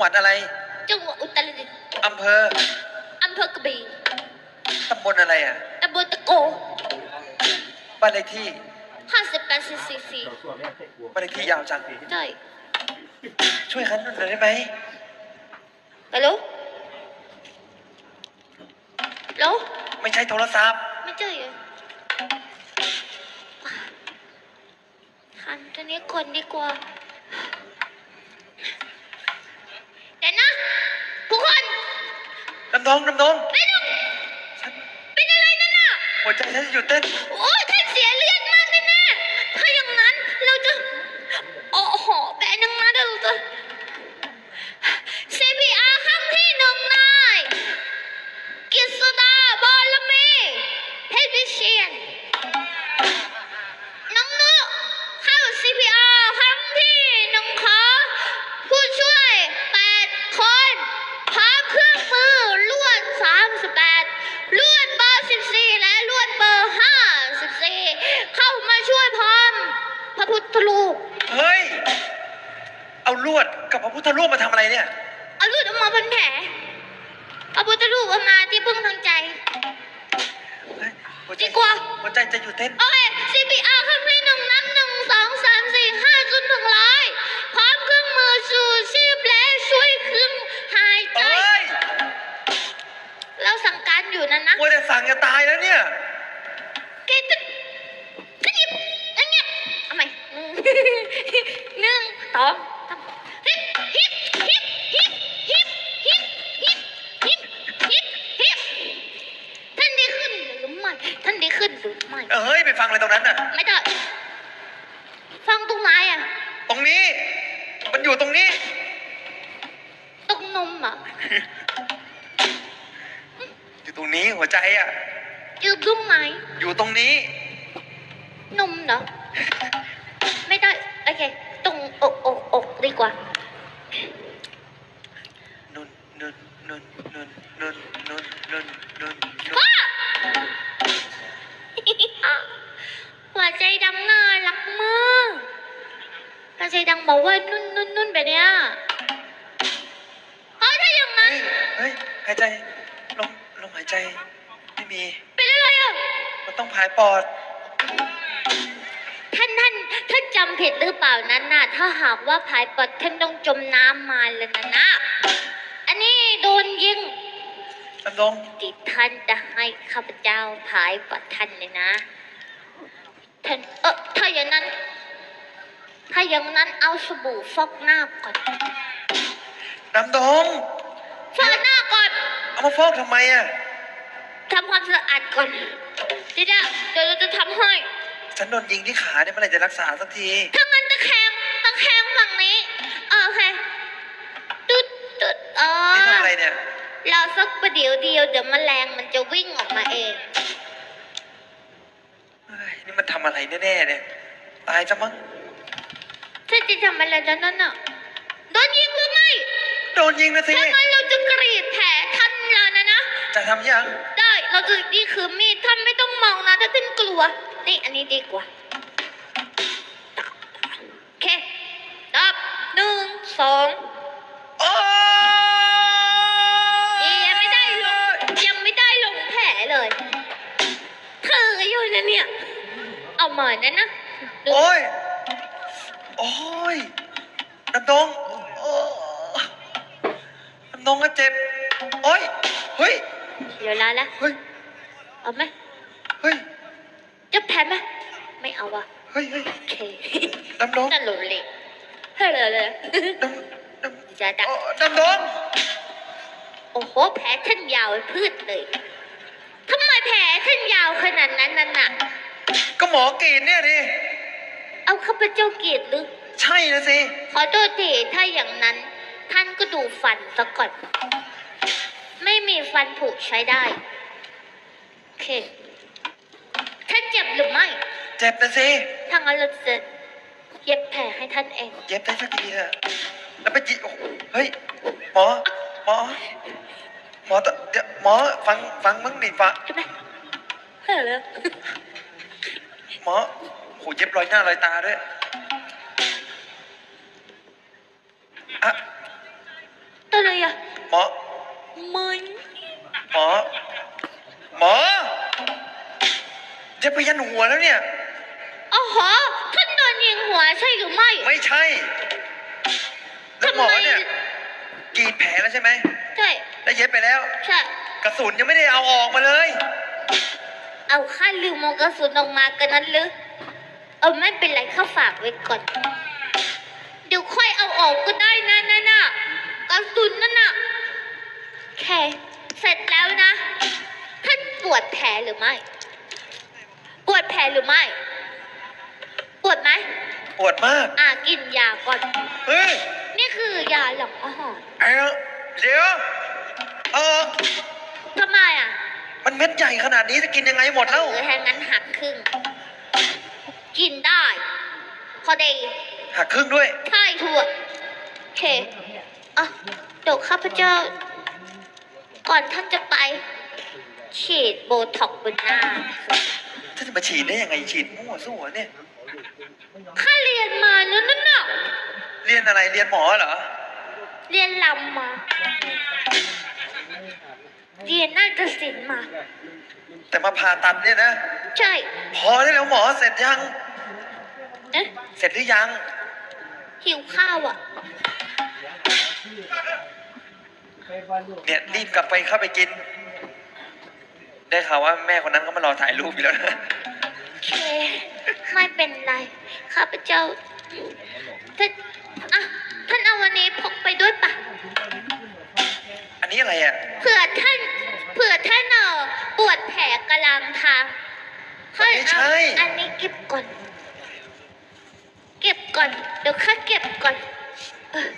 หวัดอะไร จังหวัดอุตรดิตถ์อำเภอ อำเภอกระบี่ตำบลอะไรอะ ตำบลตะโกบ้านเลขที่ ห้าสิบแปดสี่สี่สี่บ้านเลขที่ยาวจัง ใช่ช่วยคันหน่อยได้ไหมฮัลโหลฮัลโหลไม่ใช่โทรศัพท์ ไม่เจอเหรอคันตัวนี้คนดีกว่าเดี๋ยวนะทุกคน น้ำน้องน้ำน้อง ไม่ต้องฉันเป็นอะไรนั่นน่ะ หัวใจฉันจะหยุดเต้น โอ้ยท่านเสียเลือดมากแน่ๆถ้าอย่างนั้นเราจะ โอ้โหแบนยังมาเดี๋ยวเราจะ CPR ครั้งที่หนึ่งนายกิษดาบอลมีเพชรวิเชียน ทธรูปเฮ้ย เอาลวดกับพระพุทธรูปมาทำอะไรเนี่ย เอาลวดออกมาเป็นแผลเอาพุทธรูปออกมาที่พึ่งทางใจ เฮ้ยหัวใจดีกว่า หัวใจจะหยุดเต้น โอเค CPR ครั้งที่หนึ่งนับหนึ่งสองสามสี่ห้าจนถึงร้อยพร้อมเครื่องมือชูชีพและช่วยเครื่องหายใจ เอ้ยเราสั่งการอยู่นะนะมัวแต่สั่งจะตายแล้วเนี่ยามฮิปฮิปฮิปฮิปฮิปฮิปฮิปฮิปฮิปฮิปท่านดีขึ้นหรือไม่ท่านดีขึ้นหรือไม่เอ้ยไปฟังอะไรตรงนั้นน่ะ ไม่ได้ฟังตรงไหนอะ ตรงนี้ มันอยู่ตรงนี้ ตรงนมอะอยู่ตรงนี้หัวใจอะอยู่ตรงไหนอยู่ตรงนี้ นมเหรอไม่ได้โอเคตรงอกอกอก ดีกว่านุ่นนุ่นนุ่นนุ่นนุ่นนุ่นนุ่นนุ่นนุ่นว้าหัวใจดำน่ารักมากหัวใจดำบอกว่านุ่นนุ่นนุ่นแบบเนี้ยเฮ้ยถ้าอย่างนั้นเฮ้ยเฮ้ยหายใจลมลมหายใจ ไม่มี เป็นอะไรอะ มันต้องผายปอดท่าน ท่านท่านจำผิดหรือเปล่านั้นน่ะ ถ้าหากว่าผายปอดท่านต้องจมน้ำมาเลยนะนะ อันนี้โดนยิงน้ำนงที่ท่านจะให้ข้าพเจ้าผายปอดท่านเลยนะ ท่านเออถ้าอย่างนั้น ถ้าอย่างนั้นเอาสบู่ฟอกหน้าก่อนน้ำนงฟอกหน้าก่อน เอามาฟอกทำไมอะทำความสะอาดก่อนเดี๋ยวนะเดี๋ยวเราจะทำให้ ฉันโดนยิงที่ขาเนี่ยเมื่อไหร่จะรักษาสักที ถ้างั้นตะแคงตะแคงฝั่งนี้เออโอเคตึ๊ดตึ๊ดเอนี่ทำออะไรเนี่ยรอสักประเดี๋ยวเดียวเดี๋ยวแมลงมันจะวิ่งออกมาเองเฮ้ยนี่มันทำอะไรแน่ๆเนี่ย ตายจะมั้ง ถ้าจะทำอะไรแล้วนั่นน่ะโดนยิงหรือไม่โดนยิงนะสิ ถ้างั้นเราจะกรีดแผลท่านแล้วนะนะ จะทำยัง ได้ เราจะนี่คือมีดท่านไม่ต้องมองนะถ้าท่านกลัว นี่อันนี้ดีกว่าโอเคดับหนึ่งสองโอ้นี่ยังไม่ได้ลงยังไม่ได้ลงแผลเลยเธออยู่นะเนี่ย เอามานะนะดูโอ้ย โอ้ยน้ำนงโอ้น้ำนงก็เจ็บ โอ้ย เฮ้ย เดี๋ยวลาละ เฮ้ย เอาไหม เฮ้ย จะแผลไหมไม่เอาอะเฮ้ยเฮ้ยโอเคน้ำนงนั่นหลุดเลยเฮ้ยเลยเลยน้ำน้ำจะดักโอ้น้ำนงโอ้โห แผลท่านยาวเป็นพืชเลยทำไมแผลท่านยาวขนาดนั้นน่ะน่ะก็หมอกรีดเนี่ยดิ เอาข้าพเจ้าเกลียดหรือ ใช่นะสิ ขอโทษทีถ้าอย่างนั้น ท่านก็ดูฟันซะก่อน ไม่มีฟันผุใช้ได้ โอเคท่าน เจ็บหรือไม่ เจ็บนะสิถ้างั้นเราจะเย็บแผลให้ท่านเอง เย็บได้สักทีเถอะแล้วไปจิโอ้โหเฮ้ยหมอหมอหมอตเดี๋ยวหมอฟังฟังมึงหนีฟังเไหเฮ้ยเลยหมอโหเย็บรอยหน้ารอยตาด้วยอะตัวอะไรอะหมอมึนหมอ วแล้วเนี่ย โอ้โหท่านโดนยิงหัวใช่หรือไม่ไม่ใช่แล้วหมอเนี่ยทำไมกรีดแผลแล้วใช่ไหมใช่แล้วเย็บไปแล้ว ใช่ กระสุนยังไม่ได้เอาออกมาเลย เอาข้าลืมโมกระสุนออกมากันนั้นหรือเออไม่เป็นไรข้าฝากไว้ก่อน เดี๋ยวค่อยเอาออกก็ได้นะนั่นน่ะกระสุนนั่นน่ะโอเค เสร็จแล้วนะ ท่านปวดแผลหรือไม่ปวดแผ ลหรือไม่ ปวดไหม ปวดมาก อะกินยาก่อน เฮ้ยนี่คือยาหลังอาหารเอ้าเดี๋ยว เออ ทำไมอะมันเม็ดใหญ่ขนาดนี้จะกินยังไงหมดแล้วเออถ้างั้นหักครึ่ง กินได้ พอดีหักครึ่งด้วย ใช่ถูกโอเคอะเดี๋ยวข้าพเจ้า ก่อนท่านจะไป ฉีดโบท็อกซ์บนหน้า ถ้าจะมาฉีดได้ยังไงฉีดมั่วสู้วะเนี่ย ข้าเรียนมานั่นน่ะ เรียนอะไรเรียนหมอเหรอ เรียนลำมา เรียนน่าจะศิลป์มา แต่มาผ่าตัดเนี่ยนะ ใช่พอได้แล้วหมอเสร็จยัง เอ๊ะเสร็จหรือยัง หิวข้าวอะ เนี่ยรีบกลับไปเข้าไปกิน ได้ข่าวว่าแม่คนนั้นเขามารอถ่ายรูปอยู่แล้วนะ โอเค ไม่เป็นไร ข้าพเจ้าท่านอะท่านเอาวันนี้พกไปด้วยปะอันนี้อะไรอะ เผื่อท่าน เผื่อท่านเออปวดแผลกำลังทางค่อยไม่ใช่เอาอันนี้เก็บก่อน เก็บก่อน เดี๋ยวข้าเก็บก่อนเออ